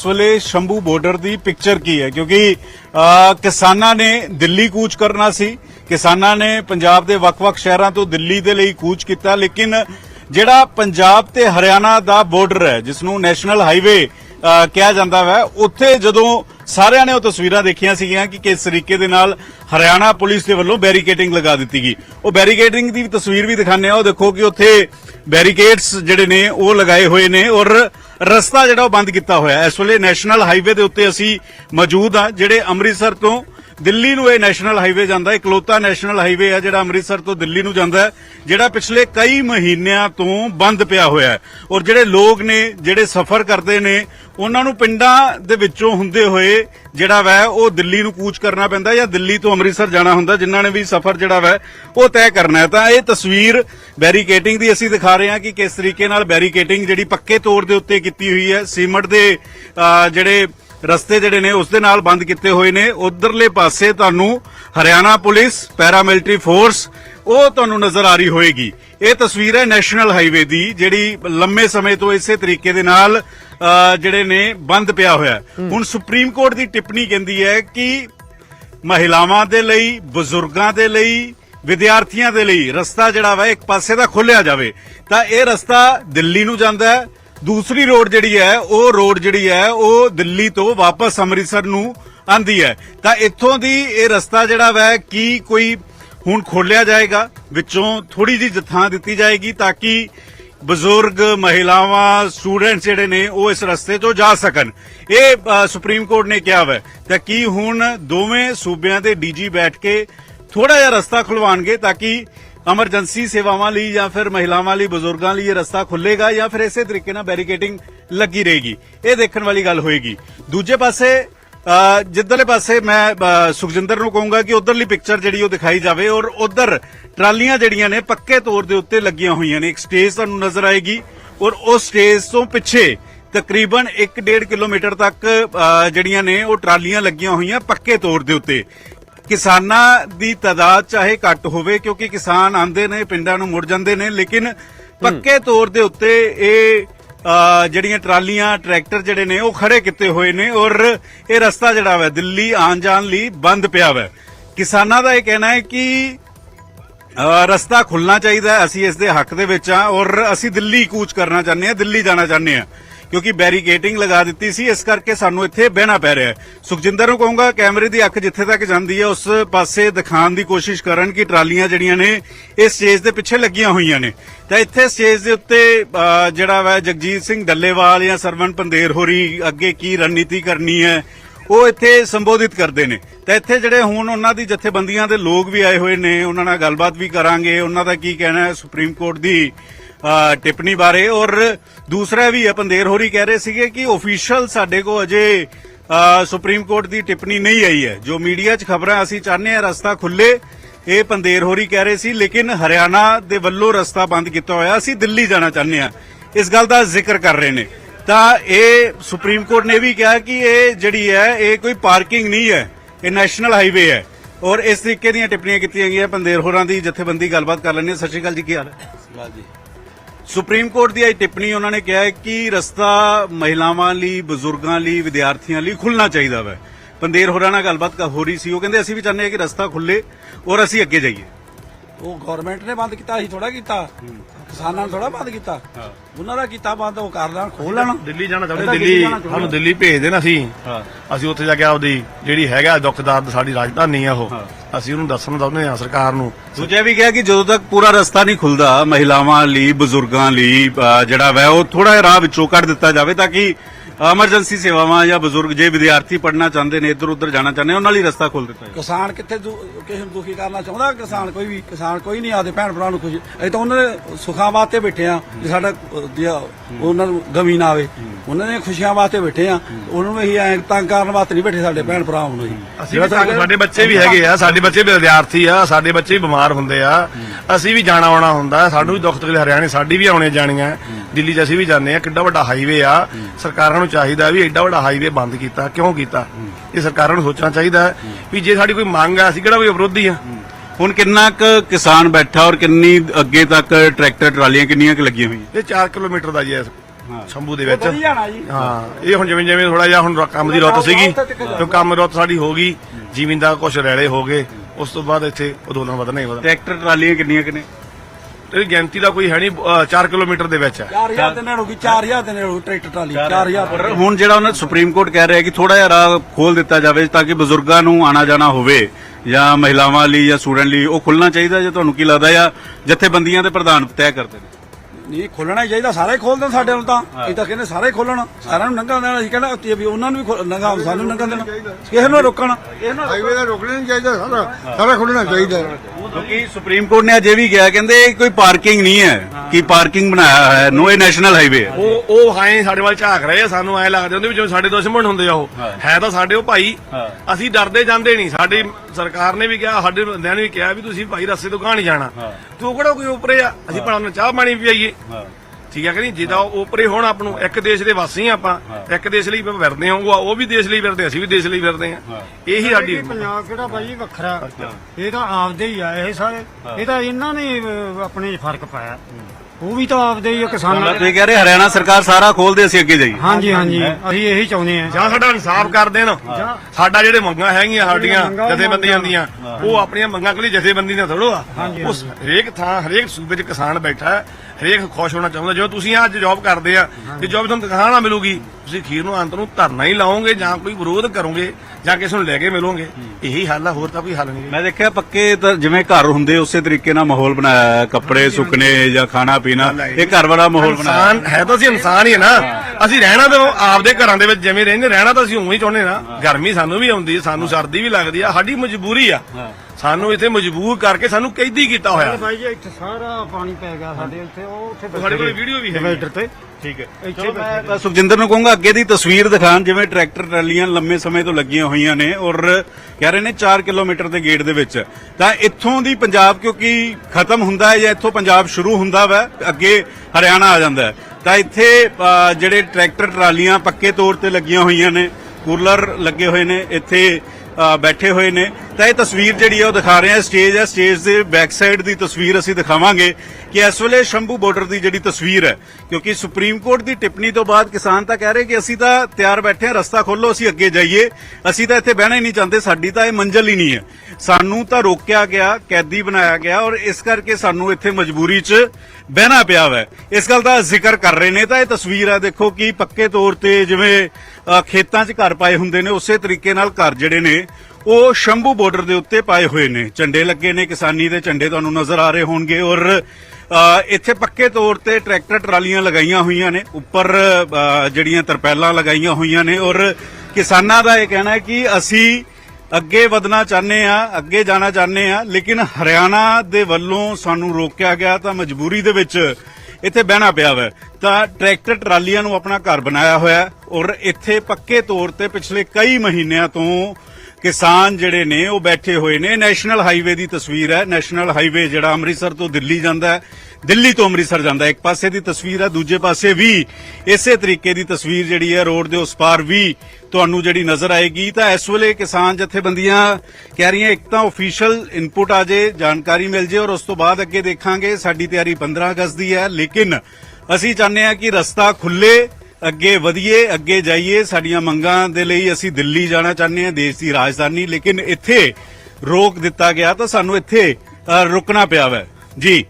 ਇਸ ਵੇਲੇ ਸ਼ੰਭੂ ਬਾਰਡਰ ਦੀ ਪਿਕਚਰ ਕੀ ਹੈ? ਕਿਉਂਕਿ ਕਿਸਾਨਾਂ ਨੇ ਦਿੱਲੀ ਕੂਚ ਕਰਨਾ ਸੀ। ਕਿਸਾਨਾਂ ਨੇ ਪੰਜਾਬ ਦੇ ਵੱਖ-ਵੱਖ ਸ਼ਹਿਰਾਂ ਤੋਂ ਦਿੱਲੀ ਦੇ ਲਈ ਕੂਚ ਕੀਤਾ, ਲੇਕਿਨ ਜਿਹੜਾ ਪੰਜਾਬ ਤੇ ਹਰਿਆਣਾ ਦਾ ਬਾਰਡਰ ਹੈ ਜਿਸ ਨੂੰ ਨੈਸ਼ਨਲ ਹਾਈਵੇ ਕਿਹਾ ਜਾਂਦਾ ਹੈ ਉੱਥੇ ਜਦੋਂ ਸਾਰਿਆਂ ਨੇ ਉਹ ਤਸਵੀਰਾਂ ਦੇਖੀਆਂ ਸੀਗੀਆਂ ਕਿ ਕਿਸ ਤਰੀਕੇ ਦੇ ਨਾਲ ਹਰਿਆਣਾ ਪੁਲਿਸ ਦੇ ਵੱਲੋਂ ਬੈਰੀਕੇਡਿੰਗ ਲਗਾ ਦਿੱਤੀ ਗਈ। ਉਹ ਬੈਰੀਕੇਡਿੰਗ ਦੀ ਤਸਵੀਰ ਵੀ ਦਿਖਾਉਂਦੇ ਆ ਉਹ ਦੇਖੋ ਕਿ ਉੱਥੇ ਬੈਰੀਕੇਡਸ ਜਿਹੜੇ ਨੇ, ਉਹ ਲਗਾਏ ਹੋਏ ਨੇ ਔਰ ਰਸਤਾ ਜਿਹੜਾ ਉਹ ਬੰਦ ਕੀਤਾ ਹੋਇਆ ਇਸ ਵੇਲੇ ਨੈਸ਼ਨਲ ਹਾਈਵੇ ਦੇ ਉੱਤੇ ਅਸੀਂ ਮੌਜੂਦ ਹਾਂ, ਜਿਹੜੇ ਅੰਮ੍ਰਿਤਸਰ ਤੋਂ ਦਿੱਲੀ ਨੂੰ ਇਹ ਨੈਸ਼ਨਲ ਹਾਈਵੇ ਜਾਂਦਾ ਇਕਲੌਤਾ ਨੈਸ਼ਨਲ ਹਾਈਵੇ ਹੈ ਜਿਹੜਾ ਅੰਮ੍ਰਿਤਸਰ ਤੋਂ ਦਿੱਲੀ ਨੂੰ ਜਾਂਦਾ ਹੈ, ਜਿਹੜਾ ਪਿਛਲੇ ਕਈ ਮਹੀਨਿਆਂ ਤੋਂ ਬੰਦ ਪਿਆ ਹੋਇਆ ਹੈ। ਔਰ ਜਿਹੜੇ ਲੋਕ ਨੇ, ਜਿਹੜੇ ਸਫ਼ਰ ਕਰਦੇ ਨੇ, ਉਹਨਾਂ ਨੂੰ ਪਿੰਡਾਂ ਦੇ ਵਿੱਚੋਂ ਹੁੰਦੇ ਹੋਏ ਜਿਹੜਾ ਵੈ, ਉਹ ਦਿੱਲੀ ਨੂੰ ਕੂਚ ਕਰਨਾ ਪੈਂਦਾ ਜਾਂ ਦਿੱਲੀ ਤੋਂ ਅੰਮ੍ਰਿਤਸਰ ਜਾਣਾ ਹੁੰਦਾ, ਜਿਨ੍ਹਾਂ ਨੇ ਵੀ ਸਫ਼ਰ ਜਿਹੜਾ ਵੈ, ਉਹ ਤੈਅ ਕਰਨਾ ਹੈ। ਤਾਂ ਇਹ ਤਸਵੀਰ ਬੈਰੀਕੇਟਿੰਗ ਦੀ ਅਸੀਂ ਦਿਖਾ ਰਹੇ ਹਾਂ ਕਿ ਕਿਸ ਤਰੀਕੇ ਨਾਲ ਬੈਰੀਕੇਟਿੰਗ ਜਿਹੜੀ ਪੱਕੇ ਤੌਰ ਦੇ ਉੱਤੇ ਕੀਤੀ ਹੋਈ ਹੈ। ਸੀਮਟ ਦੇ ਜਿਹੜੇ ਰਸਤੇ ਜਿਹੜੇ ਨੇ ਉਸ ਦੇ ਨਾਲ ਬੰਦ ਕੀਤੇ ਹੋਏ ਨੇ। ਉਧਰਲੇ ਪਾਸੇ ਤੁਹਾਨੂੰ ਹਰਿਆਣਾ ਪੁਲਿਸ ਪੈਰਾਮਿਲਟਰੀ ਫੋਰਸ ਉਹ ਤੁਹਾਨੂੰ ਨਜ਼ਰ ਆ ਰਹੀ ਹੋਏਗੀ। ਇਹ ਤਸਵੀਰ ਹੈ ਨੈਸ਼ਨਲ ਹਾਈਵੇ ਦੀ ਜਿਹੜੀ ਲੰਮੇ ਸਮੇਂ ਤੋਂ ਇਸੇ ਤਰੀਕੇ ਦੇ ਨਾਲ ਜਿਹੜੇ ਨੇ ਬੰਦ ਪਿਆ ਹੋਇਆ। ਹੁਣ ਸੁਪਰੀਮ ਕੋਰਟ ਦੀ ਟਿੱਪਣੀ ਕਹਿੰਦੀ ਹੈ ਕਿ ਮਹਿਲਾਵਾਂ ਦੇ ਲਈ ਬਜ਼ੁਰਗਾਂ ਦੇ ਲਈ ਵਿਦਿਆਰਥੀਆਂ ਦੇ ਲਈ ਰਸਤਾ ਜਿਹੜਾ ਵਾ ਇੱਕ ਪਾਸੇ ਦਾ ਖੋਲਿਆ ਜਾਵੇ। ਤਾਂ ਇਹ ਰਸਤਾ ਦਿੱਲੀ ਨੂੰ ਜਾਂਦਾ ਹੈ ਦੂਸਰੀ ਰੋਡ ਜਿਹੜੀ ਹੈ, ਉਹ ਰੋਡ ਜਿਹੜੀ ਹੈ, ਉਹ ਦਿੱਲੀ ਤੋਂ ਵਾਪਸ ਅੰਮ੍ਰਿਤਸਰ ਨੂੰ ਆਂਦੀ ਹੈ। ਤਾਂ ਇੱਥੋਂ ਦੀ ਇਹ ਰਸਤਾ ਜਿਹੜਾ ਵੈ, ਕੀ ਕੋਈ ਹੁਣ ਖੋਲਿਆ ਜਾਏਗਾ? ਵਿੱਚੋਂ ਥੋੜੀ ਜਿਹੀ ਥਾਂ ਦਿੱਤੀ ਜਾਏਗੀ ਤਾਂ ਕਿ ਬਜ਼ੁਰਗ, ਮਹਿਲਾਵਾਂ, ਸਟੂਡੈਂਟਸ ਜਿਹੜੇ ਨੇ, ਉਹ ਇਸ ਰਸਤੇ ਤੋਂ ਜਾ ਸਕਣ। ਇਹ ਸੁਪਰੀਮ ਕੋਰਟ ਨੇ ਕਿਹਾ ਵੈ, ਤਾਂ ਕੀ ਹੁਣ ਦੋਵੇਂ ਸੂਬਿਆਂ ਦੇ ਡੀਜੀ ਬੈਠ ਕੇ ਥੋੜਾ ਜਿਹਾ ਰਸਤਾ ਖੁਲਵਾਣਗੇ ਤਾਂ ਕਿ ਐਮਰਜੈਂਸੀ ਸੇਵਾਵਾਂ ਲਈ ਜਾਂ ਫਿਰ ਮਹਿਲਾਵਾਂ ਲਈ, ਬਜ਼ੁਰਗਾਂ ਲਈ ਇਹ ਰਸਤਾ ਖੁੱਲੇਗਾ ਜਾਂ ਫਿਰ ਇਸੇ ਤਰੀਕੇ ਨਾਲ ਬੈਰੀਕੇਡਿੰਗ ਲੱਗੀ ਰਹੇਗੀ। ਇਹ ਦੇਖਣ ਵਾਲੀ ਗੱਲ ਹੋਏਗੀ। ਦੂਜੇ ਪਾਸੇ ਜਿੱਧਰਲੇ ਪਾਸੇ ਮੈਂ ਸੁਖਜਿੰਦਰ ਨੂੰ ਕਹੂੰਗਾ ਕਿ ਉਧਰਲੀ ਪਿਕਚਰ ਜਿਹੜੀ ਉਹ ਦਿਖਾਈ ਜਾਵੇ ਔਰ ਉਧਰ ਟਰਾਲੀਆਂ ਜਿਹੜੀਆਂ ਨੇ ਪੱਕੇ ਤੌਰ ਦੇ ਉੱਤੇ ਲੱਗੀਆਂ ਹੋਈਆਂ ਨੇ। ਇੱਕ ਸਟੇਜ ਤੁਹਾਨੂੰ ਨਜ਼ਰ ਆਏਗੀ ਔਰ ਉਸ ਸਟੇਜ ਤੋਂ ਪਿੱਛੇ ਤਕਰੀਬਨ 1.5 ਕਿਲੋਮੀਟਰ ਤੱਕ ਜਿਹੜੀਆਂ ਨੇ ਉਹ ਟਰਾਲੀਆਂ ਲੱਗੀਆਂ ਹੋਈਆਂ ਪੱਕੇ ਤੌਰ ਦੇ ਉੱਤੇ। ਕਿਸਾਨਾਂ ਦੀ ਤਾਦਾਦ ਚਾਹੇ ਘੱਟ ਹੋਵੇ ਕਿਉਂਕਿ ਕਿਸਾਨ ਆਂਦੇ ਨੇ ਪਿੰਡਾਂ ਨੂੰ ਮੁੜ ਜਾਂਦੇ ਨੇ ਲੇਕਿਨ ਪੱਕੇ ਤੌਰ ਦੇ ਉੱਤੇ ਇਹ ਜਿਹੜੀਆਂ ਟਰਾਲੀਆਂ ਟਰੈਕਟਰ ਜਿਹੜੇ ਨੇ ਉਹ ਖੜੇ ਕੀਤੇ ਹੋਏ ਨੇ ਔਰ ਇਹ ਰਸਤਾ ਜਿਹੜਾ ਵਾ ਦਿੱਲੀ ਆਉਣ ਜਾਣ ਲਈ ਬੰਦ ਪਿਆ ਵਾ। ਕਿਸਾਨਾਂ ਦਾ ਇਹ ਕਹਿਣਾ ਹੈ ਕਿ ਰਸਤਾ ਖੁੱਲਣਾ ਚਾਹੀਦਾ ਹੈ ਅਸੀਂ ਇਸ ਦੇ ਹੱਕ ਦੇ ਵਿੱਚ ਆ ਔਰ ਅਸੀਂ ਦਿੱਲੀ ਕੂਚ ਕਰਨਾ ਚਾਹੁੰਦੇ ਆ ਦਿੱਲੀ ਜਾਣਾ ਚਾਹੁੰਦੇ ਆ ਕਿਉਂਕਿ ਬੈਰੀਕੇਟਿੰਗ ਲਗਾ ਦਿੱਤੀ ਸੀ ਇਸ ਕਰਕੇ ਸਾਨੂੰ ਇੱਥੇ ਬਹਿਣਾ ਪੈ ਰਿਹਾ ਹੈ। ਸੁਖਜਿੰਦਰ ਨੂੰ ਕਹੂੰਗਾ ਕੈਮਰੇ ਦੀ ਅੱਖ ਜਿੱਥੇ ਤੱਕ ਜਾਂਦੀ ਹੈ ਉਸ ਪਾਸੇ ਦਿਖਾਉਣ ਦੀ ਕੋਸ਼ਿਸ਼ ਕਰਨ ਕਿ ਟਰਾਲੀਆਂ ਜਿਹੜੀਆਂ ਨੇ ਇਸ ਸਟੇਜ ਦੇ ਪਿੱਛੇ ਲੱਗੀਆਂ ਹੋਈਆਂ ਨੇ। ਤਾਂ ਇੱਥੇ ਸਟੇਜ ਦੇ ਉੱਤੇ ਅ, ਜਿਹੜਾ ਵਾ ਜਗਜੀਤ ਸਿੰਘ ਡੱਲੇਵਾਲ ਜਾਂ ਸਰਵਨ ਪੰਦੇਰ ਹੋਰੀ ਅੱਗੇ ਕੀ ਰਣਨੀਤੀ ਕਰਨੀ ਹੈ ਉਹ ਇੱਥੇ ਸੰਬੋਧਿਤ ਕਰਦੇ ਨੇ। ਤਾਂ ਇੱਥੇ ਜਿਹੜੇ ਹੁਣ ਉਹਨਾਂ ਦੀ ਜਥੇਬੰਦੀਆਂ ਦੇ ਲੋਕ ਵੀ ਆਏ ਹੋਏ ਨੇ ਉਹਨਾਂ ਨਾਲ ਗੱਲਬਾਤ ਵੀ ਕਰਾਂਗੇ। ਉਹਨਾਂ ਦਾ ਕੀ ਕਹਿਣਾ ਹੈ ਸੁਪਰੀਮ ਕੋਰਟ ਦੀ ਟਿੱਪਣੀ ਬਾਰੇ ਔਰ ਦੂਸਰਾ ਵੀ ਹੈ, ਪੰਦੇਰ ਹੋਰੀ ਕਹਿ ਰਹੇ ਸੀਗੇ ਕਿ ਆਫੀਸ਼ੀਅਲ ਸਾਡੇ ਕੋ ਅਜੇ ਸੁਪਰੀਮ ਕੋਰਟ ਦੀ ਟਿੱਪਣੀ ਨਹੀਂ ਆਈ ਹੈ। ਜੋ ਮੀਡੀਆ 'ਚ ਖਬਰਾਂ ਅਸੀਂ ਚਾਹੁੰਦੇ ਹਾਂ, ਰਸਤਾ ਖੁੱਲੇ, ਇਹ ਪੰਦੇਰ ਹੋਰੀ ਕਹਿ ਰਹੇ ਸੀ। ਲੇਕਿਨ ਹਰਿਆਣਾ ਦੇ ਵੱਲੋਂ ਰਸਤਾ ਬੰਦ ਕੀਤਾ ਹੋਇਆ, ਅਸੀਂ ਦਿੱਲੀ ਜਾਣਾ ਚਾਹੁੰਦੇ ਹਾਂ। ਇਸ ਗੱਲ ਦਾ ਜ਼ਿਕਰ ਕਰ ਰਹੇ ਨੇ। ਤਾਂ ਇਹ ਸੁਪਰੀਮ ਕੋਰਟ ਨੇ ਵੀ ਕਿਹਾ ਕਿ ਇਹ ਜਿਹੜੀ ਹੈ, ਇਹ ਕੋਈ ਪਾਰਕਿੰਗ ਨਹੀਂ ਹੈ, ਇਹ ਨੈਸ਼ਨਲ ਹਾਈਵੇ ਹੈ। ਔਰ ਇਸ ਤਰੀਕੇ ਦੀਆਂ ਟਿੱਪਣੀਆਂ ਕੀਤੀਆਂ ਗਈਆਂ। ਪੰਦੇਰ ਹੋਰਾਂ ਦੀ ਜਥੇਬੰਦੀ ਗੱਲਬਾਤ ਕਰ ਲੈਣੀ ਸਤਿ ਸ਼੍ਰੀ ਅਕਾਲ ਜੀ, ਕੀ ਹਾਲ ਹੈ? ਸੁਪਰੀਮ ਕੋਰਟ ਦੀ ਇਹ ਟਿੱਪਣੀ ਉਹਨਾਂ ਨੇ ਕਿਹਾ ਹੈ ਕਿ ਰਸਤਾ ਮਹਿਲਾਵਾਂ ਲਈ, ਬਜ਼ੁਰਗਾਂ ਲਈ, ਵਿਦਿਆਰਥੀਆਂ ਲਈ ਖੁੱਲਣਾ ਚਾਹੀਦਾ ਹੈ ਪੰਦੇਰ ਹੋਰਾਂ ਨਾਲ ਗੱਲਬਾਤ ਹੋ ਰਹੀ ਸੀ। ਉਹ ਕਹਿੰਦੇ, ਅਸੀਂ ਵੀ ਚਾਹੁੰਦੇ ਹਾਂ ਕਿ ਰਸਤਾ ਖੁੱਲੇ ਔਰ ਅਸੀਂ ਅੱਗੇ ਜਾਈਏ। ਉਹ ਗਵਰਨਮੈਂਟ ਨੇ ਬੰਦ ਕੀਤਾ ਅਸੀਂ ਥੋੜਾ ਕੀਤਾ। ਕਿਸਾਨਾਂ ਨੇ ਥੋੜਾ ਬੰਦ ਕੀਤਾ। ਉਹਨਾਂ ਦਾ ਕੀਤਾ ਬੰਦ ਉਹ ਕਰ ਲੈਣ ਖੋਲ ਲੈਣ। ਦਿੱਲੀ ਜਾਣਾ ਚਾਹੁੰਦੇ ਦਿੱਲੀ। ਸਾਨੂੰ ਦਿੱਲੀ ਭੇਜ ਦੇਣ ਅਸੀਂ। ਅਸੀਂ ਉੱਥੇ ਜਾ ਕੇ ਆਪਦੀ ਜਿਹੜੀ ਹੈਗਾ ਦੁੱਖਦਾਰ ਸਾਡੀ ਰਾਜਧਾਨੀ ਆ ਉਹ। ਅਸੀਂ ਉਹਨੂੰ ਦੱਸਣਾ ਚਾਹੁੰਦੇ ਆ ਸਰਕਾਰ ਨੂੰ। ਦੂਜਾ ਵੀ ਕਿਹਾ ਕਿ ਜਦੋਂ ਤੱਕ ਪੂਰਾ ਰਸਤਾ ਨਹੀਂ ਖੁੱਲਦਾ ਮਹਿਲਾਵਾਂ ਲਈ ਬਜ਼ੁਰਗਾਂ ਲਈ ਜਿਹੜਾ ਵੈ ਉਹ ਥੋੜਾ ਜਿਹਾ ਰਾਹ ਵਿੱਚੋਂ ਕੱਢ ਦਿੱਤਾ ਜਾਵੇ ਤਾਂ ਕਿ ਐਮਰਜੈਂਸੀ ਸੇਵਾਵਾਂ ਜਾਂ ਬਜ਼ੁਰਗ ਜੇ ਵਿਦਿਆਰਥੀ ਪੜ੍ਹਨਾ ਚਾਹੁੰਦੇ ਨੇ ਇੱਧਰ ਉੱਧਰ ਜਾਣਾ ਚਾਹੁੰਦੇ ਉਹਨਾਂ ਲਈ ਰਸਤਾ ਖੋਲ ਦਿੱਤਾ ਜਾਵੇ ਕਿਸਾਨ ਕਿੱਥੇ ਦੁ- ਕਿਸੇ ਨੂੰ ਦੁਖੀ ਕਰਨਾ ਚਾਹੁੰਦਾ? ਕਿਸਾਨ ਕੋਈ ਵੀ ਕਿਸਾਨ ਕੋਈ ਨਹੀਂ ਆਦੇ ਭੈਣ ਭਰਾ ਨੂੰ ਖੁਸ਼ੀ। ਅਸੀਂ ਤਾਂ ਉਹਨਾਂ ਦੇ ਸੁੱਖਾਂ ਵਾਸਤੇ ਬੈਠੇ ਆ ਜੇ ਸਾਡਾ ਅਹ, ਦਿਆ- ਉਹਨਾਂ ਨੂੰ ਗਮੀ ਨਾ ਆਵੇ। ਉਹਨਾਂ ਦੀਆਂ ਖੁਸ਼ੀਆਂ ਵਾਸਤੇ ਬੈਠੇ ਆ ਉਹਨਾਂ ਨੂੰ ਅਸੀਂ ਐਂ ਤੰਗ ਕਰਨ ਵਾਸਤੇ ਨਹੀਂ ਬੈਠੇ ਸਾਡੇ ਭੈਣ ਭਰਾ ਨੂੰ ਅਸੀਂ। ਅਸੀਂ ਵੀ ਸਾਡੇ ਸਾਡੇ ਬੱਚੇ ਵੀ ਹੈਗੇ ਆ ਸਾਡੇ ਬੱਚੇ ਵੀ ਵਿਦਿਆਰਥੀ ਆ ਸਾਡੇ ਬੱਚੇ ਵੀ ਬਿਮਾਰ ਹੁੰਦੇ ਆ। ਅਸੀਂ ਵੀ ਜਾਣਾ ਆਉਣਾ ਹੁੰਦਾ ਸਾਨੂੰ ਵੀ ਦੁੱਖ ਤਕਲੀਫ ਹਰਿਆਣੇ ਸਾਡੀ ਵੀ ਆਉਣੇ ਜਾਣੀਆਂ। ਦਿੱਲੀ 'ਚ ਅਸੀਂ ਵੀ ਜਾਂਦੇ ਆ ਕਿੱਡਾ ਵੱਡਾ ਹਾਈਵੇ ਆ। ਸਰਕਾਰਾਂ ਨੂੰ ਚਾਹੀਦਾ ਵੀ ਐਡਾ ਵੱਡਾ ਹਾਈਵੇ ਬੰਦ ਕੀਤਾ ਕਿਉਂ ਕੀਤਾ? ਇਹ ਸਰਕਾਰਾਂ ਨੂੰ ਸੋਚਣਾ ਚਾਹੀਦਾ ਹੈ ਵੀ ਜੇ ਸਾਡੀ ਕੋਈ ਮੰਗ ਆ ਅਸੀਂ ਕਿਹੜਾ ਕੋਈ ਵਿਰੋਧੀ ਆ? ਹੁਣ ਕਿੰਨਾ ਕੁ ਕਿਸਾਨ ਬੈਠਾ ਔਰ ਕਿੰਨੀ ਅੱਗੇ ਤੱਕ ਟਰੈਕਟਰ ਟਰਾਲੀਆਂ ਕਿੰਨੀਆਂ ਕੁ ਲੱਗੀਆਂ ਹੋਈਆਂ? ਇਹ 4 ਕਿਲੋਮੀਟਰ ਦਾ ਜੀ ਇਸ ਸ਼ੰਭੂ ਦੇ ਵਿੱਚ। ਹਾਂ ਇਹ ਹੁਣ ਜਿਵੇਂ ਜਿਵੇਂ ਥੋੜਾ ਜਿਹਾ ਹੁਣ ਕੰਮ ਦੀ ਰੁੱਤ ਸੀਗੀ ਤੇ ਕੰਮ ਰੁੱਤ ਸਾਡੀ ਹੋ ਗਈ ਜ਼ਿਮੀਂਦਾਰ ਕੁਝ ਰੈਲੇ ਹੋ ਗਏ ਉਸ ਤੋਂ ਬਾਅਦ ਇੱਥੇ ਅੰਦੋਲਨ ਵਧਣਾ ਹੀ ਵਧਣਾ। ਟਰੈਕਟਰ ਟਰਾਲੀਆਂ ਕਿੰਨੀਆਂ ਕਿਨੇ ਇਹ ਗਿਣਤੀ ਦਾ ਕੋਈ ਹੈ ਨਹੀਂ 4 ਕਿਲੋਮੀਟਰ ਦੇ ਵਿੱਚ ਹੈ। 4000 ਦੇ ਨਾਲ ਹੋ ਗਈ 4000 ਦੇ ਨਾਲ ਹੋ ਗਈ ਟਰੈਕਟਰ ਟਰਾਲੀ 4000 ਪਰ ਹੁਣ ਜਿਹੜਾ ਉਹਨਾਂ ਸੁਪਰੀਮ ਕੋਰਟ ਕਹਿ ਰਿਹਾ ਕਿ ਥੋੜਾ ਜਿਹਾ ਰਾਹ ਖੋਲ ਦਿੱਤਾ ਜਾਵੇ ਤਾਂ ਕਿ ਬਜ਼ੁਰਗਾਂ ਨੂੰ ਆਣਾ ਜਾਣਾ ਹੋਵੇ ਜਾਂ ਮਹਿਲਾਵਾਂ ਲਈ ਜਾਂ ਸਟੂਡੈਂਟ ਲਈ ਉਹ ਖੁੱਲਣਾ ਚਾਹੀਦਾ ਜੇ ਤੁਹਾਨੂੰ ਕੀ ਲੱਗਦਾ ਜਾਂ ਜਥੇਬੰਦੀਆਂ ਦੇ ਪ੍ਰਧਾਨ ਤੈਅ ਕਰਦੇ ਨੇ? ਨਹੀਂ ਖੋਲਣਾ ਹੀ ਚਾਹੀਦਾ ਸਾਰੇ ਖੋਲ ਦੇਣ ਸਾਡੇ ਨੂੰ ਤਾਂ। ਇਹ ਤਾਂ ਕਹਿੰਦੇ ਸਾਰੇ ਖੋਲਣ ਸਾਰਿਆਂ ਨੂੰ ਨੰਗਾ ਦੇਣਾ ਅਸੀਂ ਕਹਿੰਦਾ ਵੀ ਉਹਨਾਂ ਨੂੰ ਵੀ ਨੰਗਾ ਸਾਨੂੰ ਨੰਗਾ ਦੇਣਾ। ਕਿਸੇ ਨੂੰ ਰੋਕਣ। ਹਾਈਵੇ ਦਾ ਰੋਕਣਾ ਨਹੀਂ ਚਾਹੀਦਾ ਸਾਰਾ ਸਾਰਾ ਖੁੱਲਣਾ ਚਾਹੀਦਾ। ਕਿਉਂਕਿ ਸੁਪਰੀਮ ਕੋਰਟ ਨੇ ਅੱਜ ਵੀ ਕਿਹਾ ਕਹਿੰਦੇ ਇਹ ਕੋਈ ਪਾਰਕਿੰਗ ਨਹੀਂ ਹੈ ਕਿ ਪਾਰਕਿੰਗ ਬਣਾਇਆ ਹੋਇਆ ਹੈ ਨੋ ਇਹ ਨੈਸ਼ਨਲ ਹਾਈਵੇ ਹੈ। ਉਹ ਉਹ ਹਾਏ ਸਾਡੇ ਵੱਲ ਝਾਕ ਰਹੇ ਆ ਸਾਨੂੰ ਐ ਲੱਗਦੇ ਹੁੰਦੇ ਵੀ ਜਿਵੇਂ ਸਾਡੇ ਦੁਸ਼ਮਣ ਹੁੰਦੇ ਆ ਉਹ। ਹੈ। ਤਾਂ ਸਾਡੇ ਉਹ ਭਾਈ ਅਸੀਂ ਡਰਦੇ ਜਾਂਦੇ ਨਹੀਂ। ਸਾਡੀ ਸਰਕਾਰ ਨੇ ਵੀ ਕਿਹਾ ਸਾਡੇ ਬੰਦਿਆਂ ਨੇ ਵੀ ਕਿਹਾ ਵੀ ਤੁਸੀਂ ਭਾਈ ਰਸਤੇ ਤੋਂ ਗਾਹ ਨਹੀਂ ਜਾਣਾ। ਤੂੰ ਕਿਹੜਾ ਕੋਈ ਉਪਰੇ ਆ? ਅਸੀਂ ਨੂੰ ਚਾਹ ਪਾਣੀ ਪੀਈਏ ਠੀਕ ਹੈ ਕਿ ਨਹੀਂ? ਜਿਹਦਾ ਉਹ ਉਪਰੇ ਹੋਣ ਆਪ ਨੂੰ ਇੱਕ ਦੇਸ਼ ਦੇ ਵਾਸੀ ਆ ਆਪਾਂ ਇੱਕ ਦੇਸ਼ ਲਈ ਫਿਰਦੇ ਹਾਂ ਉਹ ਵੀ ਦੇਸ਼ ਲਈ ਫਿਰਦੇ ਅਸੀਂ ਵੀ ਦੇਸ਼ ਲਈ ਫਿਰਦੇ ਹਾਂ। ਇਹੀ ਸਾਡੀ ਪੰਜਾਬ ਕਿਹੜਾ ਬਾਈ? ਵੱਖਰਾ। ਇਹ ਤਾਂ ਆਪਦੇ ਹੀ ਆ ਇਹ ਸਾਰੇ। ਇਹ ਤਾਂ ਇਹਨਾਂ ਨੇ ਆਪਣੇ ਫ਼ਰਕ ਪਾਇਆ। ਉਹ ਵੀ ਤਾਂ ਆਪਦੇ ਹੀ ਆ ਕਿਸਾਨਾਂ ਦੇ ਤੁਸੀਂ ਕਹਿ ਰਹੇ ਹਰਿਆਣਾ ਸਰਕਾਰ ਸਾਰਾ ਖੋਲਦੇ ਅਸੀਂ ਅੱਗੇ ਜਾਈਏ ਹਾਂਜੀ ਹਾਂਜੀ। ਅਸੀਂ ਇਹੀ ਚਾਹੁੰਦੇ ਆ ਜਾਂ ਸਾਡਾ ਇਨਸਾਫ ਕਰ ਦੇਣ। ਸਾਡਾ ਜਿਹੜੇ ਮੰਗਾਂ ਹੈਗੀਆਂ ਸਾਡੀਆਂ ਮੰਗਾਂ ਜਥੇਬੰਦੀਆਂ ਦੀਆਂ ਉਹ ਆਪਣੀਆਂ ਮੰਗਾਂ ਕੋਲੀ ਜਥੇਬੰਦੀ ਦੀਆਂ ਥੋੜੋ ਆ ਉਸ ਹਰੇਕ ਥਾਂ ਹਰੇਕ ਸੂਬੇ 'ਚ ਕਿਸਾਨ ਬੈਠਾ ਹੈ ਹਰੇਕ ਖੁਸ਼ ਹੋਣਾ ਚਾਹੁੰਦਾ। ਜਿਵੇਂ ਤੁਸੀਂ ਅੱਜ ਜੌਬ ਕਰਦੇ ਆ ਜੇ ਜੌਬ ਤੁਹਾਨੂੰ ਤਨਖਾਹ ਨਾ ਮਿਲੂਗੀ ਤੁਸੀਂ ਖੀਰ ਨੂੰ ਅੰਤ ਨੂੰ ਧਰਨਾ ਹੀ ਲਾਓਗੇ ਜਾਂ ਕੋਈ ਵਿਰੋਧ ਕਰੋਗੇ ਜਾਂ ਕਿਸੇ ਨੂੰ ਲੈ ਕੇ ਮਿਲੋਗੇ। ਇਹੀ ਹੱਲ ਆ ਹੋਰ ਤਾਂ ਕੋਈ ਹੱਲ ਨਹੀਂ ਮੈਂ ਦੇਖਿਆ ਪੱਕੇ ਤਾਂ ਜਿਵੇਂ ਘਰ ਹੁੰਦੇ ਉਸੇ ਤਰੀਕੇ ਨਾਲ ਮਾਹੌਲ ਬਣਾਇਆ ਹੈ ਕੱਪੜੇ ਸੁੱਕਣੇ ਜਾਂ ਖਾਣਾ ਪੀਣਾ ਇਹ ਘਰ ਵਾਲਾ ਮਾਹੌਲ ਬਣਾਇਆ। ਇਨਸਾਨ ਹੈ ਤਾਂ ਅਸੀਂ ਇਨਸਾਨ ਹੀ ਹੈ ਨਾ। ਅਸੀਂ ਰਹਿਣਾ ਤਾਂ ਆਪਦੇ ਘਰਾਂ ਦੇ ਵਿੱਚ ਜਿਵੇਂ ਰਹਿੰਦੇ ਰਹਿਣਾ ਤਾਂ ਅਸੀਂ ਉਵੇਂ ਹੀ ਚਾਹੁੰਦੇ ਨਾ। ਗਰਮੀ ਸਾਨੂੰ ਵੀ ਆਉਂਦੀ ਹੈ। ਸਾਨੂੰ ਸਰਦੀ ਵੀ ਲੱਗਦੀ ਆ ਸਾਡੀ ਮਜਬੂਰੀ ਆ। ਸਾਨੂੰ ਇੱਥੇ ਮਜਬੂਰ ਕਰਕੇ ਸਾਨੂੰ ਕੈਦੀ ਕੀਤਾ ਹੋਇਆ। ਬਾਈ ਜੀ ਇੱਥੇ ਸਾਰਾ ਪਾਣੀ ਪੈ ਗਿਆ ਸਾਡੇ ਇੱਥੇ ਉਹ ਉੱਥੇ ਸਾਡੇ ਕੋਲ ਵੀਡੀਓ ਵੀ ਹੈ ਡਿਵਾਈਡਰ ਤੇ। ਠੀਕ ਹੈ। ਚਲੋ ਮੈਂ ਸੁਖਜਿੰਦਰ ਨੂੰ ਕਹੂੰਗਾ ਅੱਗੇ ਦੀ ਤਸਵੀਰ ਦਿਖਾਣ ਜਿਵੇਂ ਟਰੈਕਟਰ ਟਰਾਲੀਆਂ ਲੰਮੇ ਸਮੇਂ ਤੋਂ ਲੱਗੀਆਂ ਹੋਈਆਂ ਨੇ ਔਰ ਕਹਿ ਰਹੇ ਨੇ 4 ਕਿਲੋਮੀਟਰ ਦੇ ਗੇਟ ਦੇ ਵਿੱਚ। ਤਾਂ ਇੱਥੋਂ ਦੀ ਪੰਜਾਬ ਕਿਉਂਕਿ ਖਤਮ ਹੁੰਦਾ ਹੈ ਜਾਂ ਇੱਥੋਂ ਪੰਜਾਬ ਸ਼ੁਰੂ ਹੁੰਦਾ ਵਾ ਅੱਗੇ ਹਰਿਆਣਾ ਆ ਜਾਂਦਾ ਹੈ। ਤਾਂ ਇੱਥੇ ਜਿਹੜੇ ਟਰੈਕਟਰ ਟਰਾਲੀਆਂ ਪੱਕੇ ਤੌਰ ਤੇ ਲੱਗੀਆਂ ਹੋਈਆਂ ਨੇ ਕੂਲਰ ਲੱਗੇ ਹੋਏ ਨੇ ਇੱਥੇ ਬੈਠੇ ਹੋਏ ਨੇ। ਤਾਂ ਇਹ ਤਸਵੀਰ ਜਿਹੜੀ ਹੈ ਉਹ ਦਿਖਾ ਰਹੇ ਹਾਂ ਸਟੇਜ ਹੈ ਸਟੇਜ ਦੇ ਬੈਕ ਸਾਈਡ ਦੀ ਤਸਵੀਰ ਅਸੀਂ ਦਿਖਾਵਾਂਗੇ ਕਿ ਇਸ ਵੇਲੇ ਸ਼ੰਭੂ ਬਾਰਡਰ ਦੀ ਜਿਹੜੀ ਤਸਵੀਰ ਹੈ, ਕਿਉਂਕਿ ਸੁਪਰੀਮ ਕੋਰਟ ਦੀ ਟਿੱਪਣੀ ਤੋਂ ਬਾਅਦ ਕਿਸਾਨ ਤਾਂ ਕਹਿ ਰਹੇ ਕਿ ਅਸੀਂ ਤਾਂ ਤਿਆਰ ਬੈਠੇ ਹਾਂ ਰਸਤਾ ਖੋਲੋ ਅਸੀਂ ਅੱਗੇ ਜਾਈਏ। ਅਸੀਂ ਤਾਂ ਇੱਥੇ ਬਹਿਣਾ ਹੀ ਨਹੀਂ ਚਾਹੁੰਦੇ, ਸਾਡੀ ਤਾਂ ਇਹ ਮੰਜ਼ਲ ਹੀ ਨਹੀਂ ਹੈ। ਸਾਨੂੰ ਤਾਂ ਰੋਕਿਆ ਗਿਆ, ਕੈਦੀ ਬਣਾਇਆ ਗਿਆ ਔਰ ਇਸ ਕਰਕੇ ਸਾਨੂੰ ਇੱਥੇ ਮਜਬੂਰੀ 'ਚ ਬਹਿਣਾ ਪਿਆ ਵਾ। ਇਸ ਗੱਲ ਦਾ ਜ਼ਿਕਰ ਕਰ ਰਹੇ ਨੇ। ਤਾਂ ਇਹ ਤਸਵੀਰ ਹੈ ਦੇਖੋ ਕਿ ਪੱਕੇ ਤੌਰ ਤੇ ਜਿਵੇਂ ਖੇਤਾਂ 'ਚ ਘਰ ਪਾਏ ਹੁੰਦੇ ਨੇ, ਉਸੇ ਤਰੀਕੇ ਨਾਲ ਘਰ ਜਿਹੜੇ ਨੇ, ਉਹ ਸ਼ੰਭੂ ਬਾਰਡਰ ਦੇ ਉੱਤੇ ਪਾਏ ਹੋਏ ਨੇ। ਝੰਡੇ ਲੱਗੇ ਨੇ, ਕਿਸਾਨੀ ਦੇ ਝੰਡੇ ਤੁਹਾਨੂੰ ਨਜ਼ਰ ਆ ਰਹੇ ਹੋਣਗੇ ਔਰ ਇੱਥੇ ਪੱਕੇ ਤੌਰ ਤੇ ਟਰੈਕਟਰ ਟਰਾਲੀਆਂ ਲਗਾਈਆਂ ਹੋਈਆਂ ਨੇ, ਉੱਪਰ ਜਿਹੜੀਆਂ ਤਰਪੈਲਾਂ ਲਗਾਈਆਂ ਹੋਈਆਂ ਨੇ ਔਰ ਕਿਸਾਨਾਂ ਦਾ ਇਹ ਕਹਿਣਾ ਹੈ ਕਿ ਅਸੀਂ ਅੱਗੇ ਵਧਣਾ ਚਾਹੁੰਦੇ ਆ ਅੱਗੇ ਜਾਣਾ ਚਾਹੁੰਦੇ ਆ ਲੇਕਿਨ ਹਰਿਆਣਾ ਦੇ ਵੱਲੋਂ ਸਾਨੂੰ ਰੋਕਿਆ ਗਿਆ ਤਾਂ ਮਜਬੂਰੀ ਦੇ ਵਿੱਚ ਇੱਥੇ ਬਹਿਣਾ ਪਿਆ ਵਾ। ਤਾਂ ਟਰੈਕਟਰ ਟਰਾਲੀਆਂ ਨੂੰ ਆਪਣਾ ਘਰ ਬਣਾਇਆ ਹੋਇਆ ਔਰ ਇੱਥੇ ਪੱਕੇ ਤੌਰ ਤੇ ਪਿਛਲੇ ਕਈ ਮਹੀਨਿਆਂ ਤੋਂ ਕਿਸਾਨ ਜਿਹੜੇ ਨੇ, ਉਹ ਬੈਠੇ ਹੋਏ ਨੇ। ਨੈਸ਼ਨਲ ਹਾਈਵੇ ਦੀ ਤਸਵੀਰ ਹੈ। ਨੈਸ਼ਨਲ ਹਾਈਵੇ ਜਿਹੜਾ ਅੰਮ੍ਰਿਤਸਰ ਤੋਂ ਦਿੱਲੀ ਜਾਂਦਾ ਹੈ। ਦਿੱਲੀ ਤੋਂ ਅੰਮ੍ਰਿਤਸਰ ਜਾਂਦਾ ਇੱਕ ਪਾਸੇ ਦੀ ਤਸਵੀਰ ਹੈ, ਦੂਜੇ ਪਾਸੇ ਵੀ ਇਸੇ ਤਰੀਕੇ ਦੀ ਤਸਵੀਰ ਜਿਹੜੀ ਹੈ, ਰੋਡ ਦੇ ਉਸ ਪਾਰ ਵੀ ਤੁਹਾਨੂੰ ਜਿਹੜੀ ਨਜ਼ਰ ਆਏਗੀ। ਤਾਂ ਇਸ ਵੇਲੇ ਕਿਸਾਨ ਜਥੇਬੰਦੀਆਂ ਕਹਿ ਰਹੀਆਂ, ਇੱਕ ਤਾਂ ਅਫੀਸ਼ੀਅਲ ਇਨਪੁਟ ਆ ਜੇ, ਜਾਣਕਾਰੀ ਮਿਲ ਜੇ ਔਰ ਉਸ ਤੋਂ ਬਾਅਦ ਅੱਗੇ ਦੇਖਾਂਗੇ। ਸਾਡੀ ਤਿਆਰੀ 15 ਅਗਸਤ ਦੀ ਹੈ। ਲੇਕਿਨ ਅਸੀਂ ਚਾਹੁੰਦੇ ਹਾਂ ਕਿ ਰਸਤਾ ਖੁੱਲੇ ਅੱਗੇ ਵਧੀਏ, ਅੱਗੇ ਜਾਈਏ, ਸਾਡੀਆਂ ਮੰਗਾਂ ਦੇ ਲਈ ਅਸੀਂ ਦਿੱਲੀ ਜਾਣਾ ਚਾਹੁੰਦੇ ਹਾਂ, ਦੇਸ਼ ਦੀ ਰਾਜਧਾਨੀ, ਲੇਕਿਨ ਇੱਥੇ ਰੋਕ ਦਿੱਤਾ ਗਿਆ ਤਾਂ ਸਾਨੂੰ ਇੱਥੇ ਰੁਕਣਾ ਪਿਆ ਵੈ। ਜੀ।